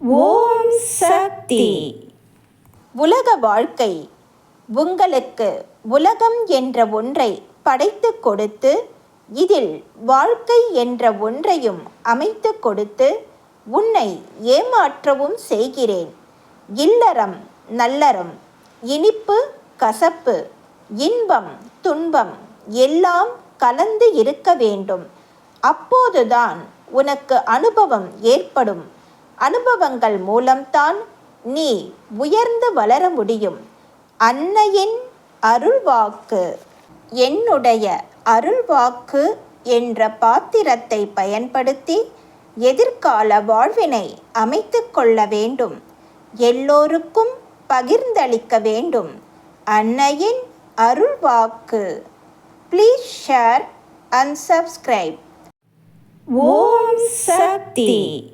ஓம் சக்தி. உலக வாழ்க்கை உங்களுக்கு உலகம் என்ற ஒன்றை படைத்து கொடுத்து இதில் வாழ்க்கை என்ற ஒன்றையும் அமைத்து கொடுத்து உன்னை ஏமாற்றவும் செய்கிறேன். இல்லறம் நல்லறம் இனிப்பு கசப்பு இன்பம் துன்பம் எல்லாம் கலந்து இருக்க வேண்டும். அப்போதுதான் உனக்கு அனுபவம் ஏற்படும். அனுபவங்கள் மூலம்தான் நீ உயர்ந்து வளர முடியும். அன்னையின் அருள்வாக்கு என்னுடைய அருள்வாக்கு என்ற பாத்திரத்தை பயன்படுத்தி எதிர்கால வாழ்வினை அமைத்து கொள்ள வேண்டும். எல்லோருக்கும் பகிர்ந்தளிக்க வேண்டும். அன்னையின் அருள்வாக்கு. Please share and subscribe Om Shakti.